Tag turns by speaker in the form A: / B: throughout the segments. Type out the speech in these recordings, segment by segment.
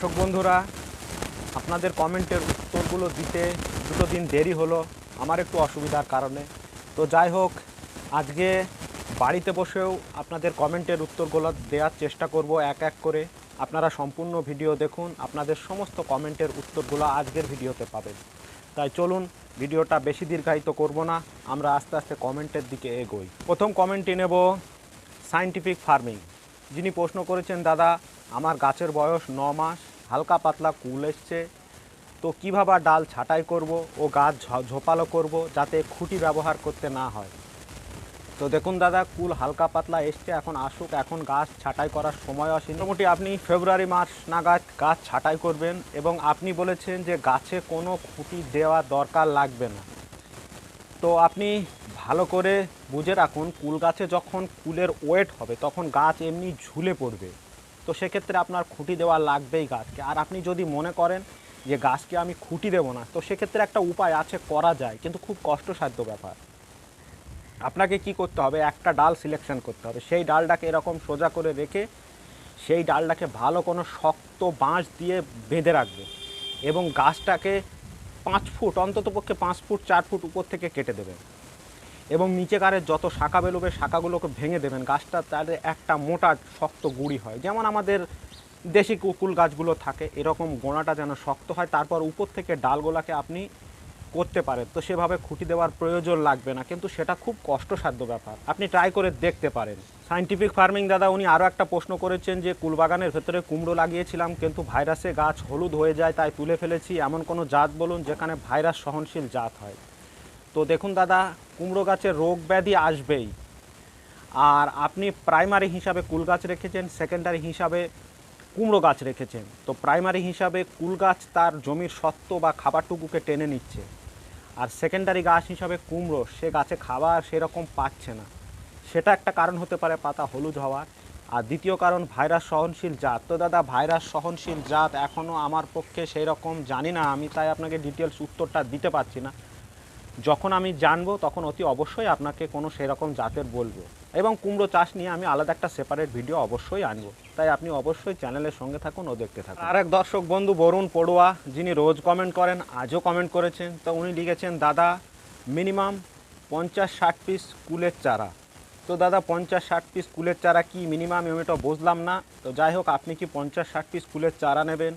A: দর্শক বন্ধুরা, আপনাদের কমেন্টের উত্তরগুলো দিতে দুটো দিন দেরি হলো, আমার একটু অসুবিধার কারণে। তো যাই হোক, আজকে বাড়িতে বসেও আপনাদের কমেন্টের উত্তরগুলো দেওয়ার চেষ্টা করব এক এক করে। আপনারা সম্পূর্ণ ভিডিও দেখুন, আপনাদের সমস্ত কমেন্টের উত্তরগুলো আজকের ভিডিওতে পাবেন। তাই চলুন, ভিডিওটা বেশি দীর্ঘায়িত করব না, আমরা আস্তে আস্তে কমেন্টের দিকে এগোই। প্রথম কমেন্টটি নেব সায়েন্টিফিক ফার্মিং। যিনি প্রশ্ন করেছেন, দাদা, আমার গাছের বয়স ন মাস। হালকা পাতলা কুল এসছে। তো কীভাবে ডাল ছাঁটাই করব ও গাছ ঝোপালো করব যাতে খুঁটি ব্যবহার করতে না হয়? তো দেখুন দাদা, কুল হালকা পাতলা এসছে, এখন আসুক, এখন গাছ ছাঁটাই করার সময় আসেনি। মোটামুটি আপনি ফেব্রুয়ারি মাস নাগাদ গাছ ছাঁটাই করবেন এবং আপনি বলেছেন যে গাছে কোনো খুঁটি দেওয়া দরকার লাগবে না। তো আপনি ভালো করে বুঝে রাখুন, কুল গাছে যখন কুলের ওয়েট হবে, তখন গাছ এমনি ঝুলে পড়বে। তো সেক্ষেত্রে আপনার খুঁটি দেওয়া লাগবেই গাছকে। আর আপনি যদি মনে করেন যে গাছকে আমি খুঁটি দেবো না, তো সেক্ষেত্রে একটা উপায় আছে, করা যায়, কিন্তু খুব কষ্টসাধ্য ব্যাপার। আপনাকে কি করতে হবে? একটা ডাল সিলেকশন করতে হবে। সেই ডালটাকে এরকম সোজা করে রেখে সেই ডালটাকে ভালো কোনো শক্ত বাঁশ দিয়ে বেঁধে রাখবে এবং গাছটাকে পাঁচ ফুট অন্তত পক্ষে পাঁচ ফুট, চার ফুট উপর থেকে কেটে দেবেন এবং নিচেকারের যত শাখা বেরোবে, শাখাগুলোকে ভেঙে দেবেন। গাছটা তাহলে একটা মোটা শক্ত গুঁড়ি হয়। যেমন আমাদের দেশি কুকুল গাছগুলো থাকে, এরকম গোড়াটা যেন শক্ত হয়, তারপর উপর থেকে ডালগোলাকে আপনি করতে পারেন। তো সেভাবে খুঁটি দেওয়ার প্রয়োজন লাগবে না, কিন্তু সেটা খুব কষ্টসাধ্য ব্যাপার। আপনি ট্রাই করে দেখতে পারেন। সাইন্টিফিক ফার্মিং দাদা, উনি আরও একটা প্রশ্ন করেছেন যে, কুলবাগানের ভেতরে কুমড়ো লাগিয়েছিলাম, কিন্তু ভাইরাসে গাছ হলুদ হয়ে যায়, তাই তুলে ফেলেছি। এমন কোনো জাত বলুন যেখানে ভাইরাস সহনশীল জাত হয়। তো দেখুন দাদা, কুমড়ো গাছের রোগ ব্যাধি আসবেই। আর আপনি প্রাইমারি হিসাবে কুল গাছ রেখেছেন, সেকেন্ডারি হিসাবে কুমড়ো গাছ রেখেছেন। তো প্রাইমারি হিসাবে কুল গাছ তার জমির সত্ত্ব বা খাবারটুকুকে টেনে নিচ্ছে। আর সেকেন্ডারি গাছ হিসাবে কুমড়ো, সে গাছে খাবার সেরকম পাচ্ছে না। সেটা একটা কারণ হতে পারে পাতা হলুদ হওয়ার। আর দ্বিতীয় কারণ, ভাইরাস সহনশীল জাত। তো দাদা, ভাইরাস সহনশীল জাত এখনও আমার পক্ষে সেই রকম জানি না, আমি তাই আপনাকে ডিটেলস উত্তরটা দিতে পারছি না। যখন আমি জানব, তখন অতি অবশ্যই আপনাকে কোনো সেরকম জাতের বলব। এবং কুমড়ো চাষ নিয়ে আমি আলাদা একটা সেপারেট ভিডিও অবশ্যই আনব। তাই আপনি অবশ্যই চ্যানেলের সঙ্গে থাকুন, ও দেখতে থাকুন। আর এক দর্শক বন্ধু বরুণ পড়ুয়া, যিনি রোজ কমেন্ট করেন, আজও কমেন্ট করেছেন। তো উনি লিখেছেন, দাদা মিনিমাম পঞ্চাশ ষাট পিস কুলের চারা। তো দাদা, পঞ্চাশ ষাট পিস কুলের চারা কি মিনিমাম আমি এটা বুঝলাম না। তো যাই হোক, আপনি কি পঞ্চাশ ষাট পিস কুলের চারা নেবেন?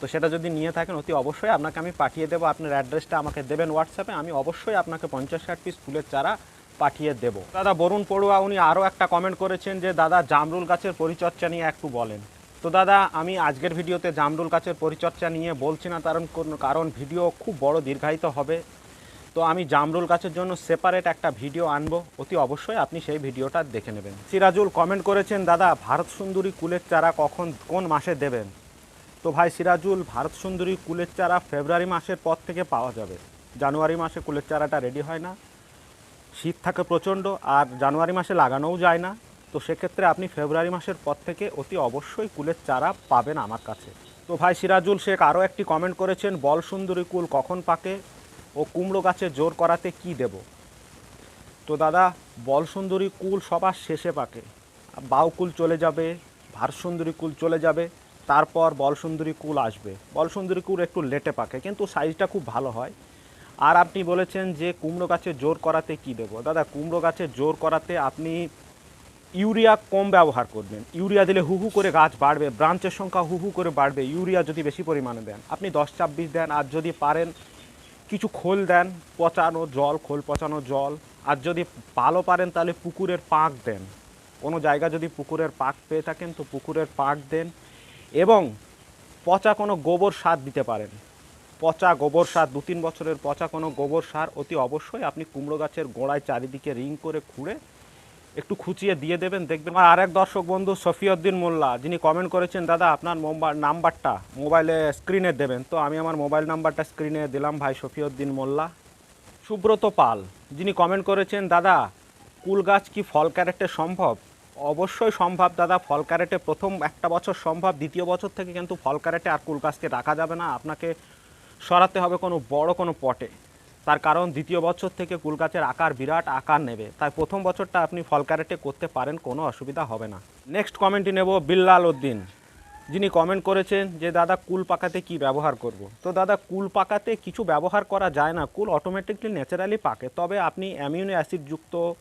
A: তো সেটা যদি নিয়ে থাকেন, অতি অবশ্যই আপনাকে আমি পাঠিয়ে দেবো। আপনার অ্যাড্রেসটা আমাকে দেবেন হোয়াটসঅ্যাপে আমি অবশ্যই আপনাকে পঞ্চাশ ষাট পিস ফুলের চারা পাঠিয়ে দেব। দাদা বরুণ পড়ুয়া, উনি আরও একটা কমেন্ট করেছেন যে, দাদা, জামরুল গাছের পরিচর্যা নিয়ে একটু বলেন। তো দাদা, আমি আজকের ভিডিওতে জামরুল গাছের পরিচর্যা নিয়ে বলছি না কারণ কোন- কারণ ভিডিও খুব বড় দীর্ঘায়িত হবে। তো আমি জামরুল গাছের জন্য সেপারেট একটা ভিডিও আনব। অতি অবশ্যই আপনি সেই ভিডিওটা দেখে নেবেন। সিরাজুল কমেন্ট করেছেন, দাদা, ভারত সুন্দরী কুলের চারা কখন, কোন মাসে দেবেন? তো ভাই সিরাজুল, ভারত সুন্দরী কুলের চারা ফেব্রুয়ারি মাসের পর থেকে পাওয়া যাবে। জানুয়ারি মাসে কুলের চারাটা রেডি হয় না। শীত থাকে প্রচণ্ড আর জানুয়ারি মাসে লাগানোও যায় না। তো সেক্ষেত্রে আপনি ফেব্রুয়ারি মাসের পর থেকে অতি অবশ্যই কুলের চারা পাবেন আমার কাছে। তো ভাই সিরাজুল শেখ আরও একটি কমেন্ট করেছেন, বল সুন্দরী কুল কখন পাকে ও কুমড়ো গাছে জোর করাতে কি দেব? তো দাদা, বল সুন্দরী কুল সবার শেষে পাকে। বাউ কুল চলে যাবে ভারসুন্দরী কুল চলে যাবে তারপর বল সুন্দরী কুল আসবে। বল সুন্দরী কুল একটু লেটে পাকে, কিন্তু সাইজটা খুব ভালো হয়। আর আপনি বলেছেন যে কুমড়ো গাছে জোর করাতে কি দেবো? দাদা, কুমড়ো গাছে জোর করাতে আপনি ইউরিয়া কম ব্যবহার করবেন। ইউরিয়া দিলে হু হু করে গাছ বাড়বে, ব্রাঞ্চের সংখ্যা হু হু করে বাড়বে, ইউরিয়া যদি বেশি পরিমাণে দেন। আপনি দশ ছাব্বিশ দেন, আর যদি পারেন কিছু খোল দেন, পচানো জল, খোল পচানো জল। আর যদি ভালো পারেন, তাহলে পুকুরের পাক দেন। কোনো জায়গা যদি পুকুরের পাক পেয়ে থাকেন, তো পুকুরের পাক দেন। এবং পচা কোনো গোবর সার দিতে পারেন। পচা গোবর সার, দু তিন বছরের পচা কোনো গোবর সার অতি অবশ্যই আপনি কুমড়ো গাছের গোড়ায় চারিদিকে রিং করে খুঁড়ে একটু খুঁচিয়ে দিয়ে দেবেন, দেখবেন। আর আরেক দর্শক বন্ধু সফিউদ্দিন মোল্লা, যিনি কমেন্ট করেছেন, দাদা, আপনার মোবা- নাম্বারটা মোবাইলে স্ক্রিনে দেবেন। তো আমি আমার মোবাইল নাম্বারটা স্ক্রিনে দিলাম ভাই সফিউদ্দিন মোল্লা। সুব্রত পাল, যিনি কমেন্ট করেছেন, দাদা, কুল গাছ কি ফল ক্যারেটে সম্ভব? অবশ্যই সম্ভব, দাদা। ফল ক্যারেটে প্রথম একটা বছর সম্ভব, দ্বিতীয় বছর থেকে কিন্তু ফল ক্যারেটে আর কুল গাছকে রাখা যাবে না। আপনাকে সরাতে হবে কোনো বড় কোনো পটে। তার কারণ দ্বিতীয় বছর থেকে কুল গাছের আকার বিরাট আকার নেবে। তাই প্রথম বছরটা আপনি ফল ক্যারেটে করতে পারেন, কোনো অসুবিধা হবে না। নেক্সট কমেন্টটি নেব বিল্লাল উদ্দিন। যিনি কমেন্ট করেছেন যে, দাদা, কুল পাকাতে কি ব্যবহার করব? তো দাদা, কুল পাকাতে কিছু ব্যবহার করা যায় না। কুল অটোমেটিকলি ন্যাচারালি পাকে। তবে আপনি অ্যামিউনো অ্যাসিডযুক্ত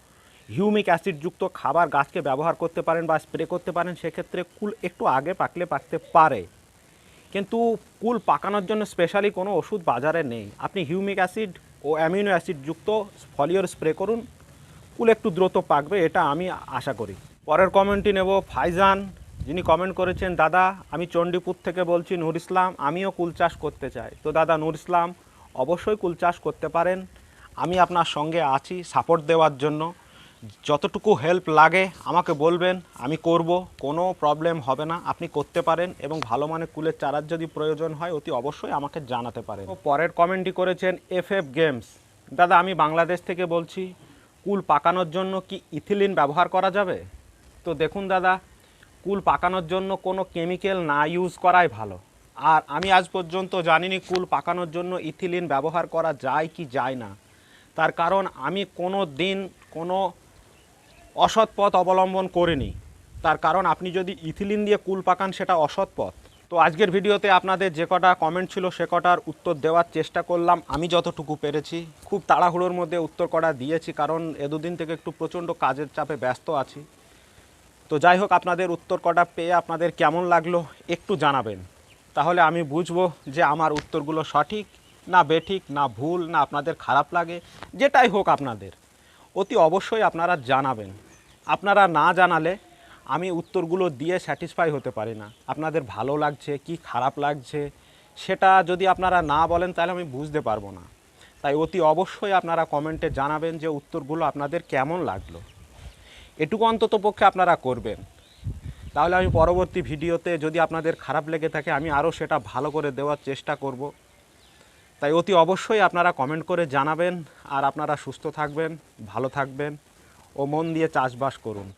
A: হিউমিক অ্যাসিডযুক্ত খাবার গাছকে ব্যবহার করতে পারেন বা স্প্রে করতে পারেন, সেক্ষেত্রে কুল একটু আগে পাকলে পাকতে পারে। কিন্তু কুল পাকানোর জন্য স্পেশালি কোনো ওষুধ বাজারে নেই। আপনি হিউমিক অ্যাসিড ও অ্যামিনো অ্যাসিডযুক্ত ফলিওর স্প্রে করুন, কুল একটু দ্রুত পাকবে, এটা আমি আশা করি। পরের কমেন্টটি নেব, ফাইজান, যিনি কমেন্ট করেছেন, দাদা, আমি চণ্ডীপুর থেকে বলছি নূর ইসলাম, আমিও কুল চাষ করতে চাই। তো দাদা নূর ইসলাম, অবশ্যই কুল চাষ করতে পারেন। আমি আপনার সঙ্গে আছি সাপোর্ট দেওয়ার জন্য। যতটুকু হেল্প লাগে, আমাকে বলবেন, আমি করব, কোনো প্রবলেম হবে না, আপনি করতে পারেন এবং ভালো মানের কুলের চারার যদি প্রয়োজন হয়, অতি অবশ্যই আমাকে জানাতে পারেন। পরের কমেন্টটি করেছেন এফ এফ গেমস দাদা, আমি বাংলাদেশ থেকে বলছি, কুল পাকানোর জন্য কি ইথিলিন ব্যবহার করা যাবে? তো দেখুন দাদা, কুল পাকানোর জন্য কোনো কেমিক্যাল না ইউজ করাই ভালো। আর আমি আজ পর্যন্ত জানিনি কুল পাকানোর জন্য ইথিলিন ব্যবহার করা যায় কি যায় না। তার কারণ, আমি কোনো দিন কোনো অসৎ পথ অবলম্বন করিনি। তার কারণ আপনি যদি ইথিলিন দিয়ে কুল পাকান, সেটা অসৎ পথ। তো আজকের ভিডিওতে আপনাদের যে কটা কমেন্ট ছিল, সে কটার উত্তর দেওয়ার চেষ্টা করলাম। আমি যতটুকু পেরেছি, খুব তাড়াহুড়োর মধ্যে উত্তর কটা দিয়েছি, কারণ এ দুদিন থেকে একটু প্রচণ্ড কাজের চাপে ব্যস্ত আছি। তো যাই হোক, আপনাদের উত্তর কটা পেয়ে আপনাদের কেমন লাগল, একটু জানাবেন। তাহলে আমি বুঝব যে আমার উত্তরগুলো সঠিক, না বেঠিক, না ভুল, না আপনাদের খারাপ লাগে, যেটাই হোক আপনাদের। অতি অবশ্যই আপনারা জানাবেন। আপনারা না জানালে আমি উত্তরগুলো দিয়ে স্যাটিসফাই হতে পারি না। আপনাদের ভালো লাগছে, কি খারাপ লাগছে, সেটা যদি আপনারা না বলেন তাহলে আমি বুঝতে পারব না। তাই অতি অবশ্যই আপনারা কমেন্টে জানাবেন যে উত্তরগুলো আপনাদের কেমন লাগল। এটুকু অন্তত পক্ষে আপনারা করবেন। তাহলে আমি পরবর্তী ভিডিওতে যদি আপনাদের খারাপ লেগে থাকে, আমি আরও সেটা ভালো করে দেওয়ার চেষ্টা করব। তাই অতি অবশ্যই আপনারা কমেন্ট করে জানাবেন, আর আপনারা সুস্থ থাকবেন, ভালো থাকবেন। ও মন দিয়ে চাষবাস করুন।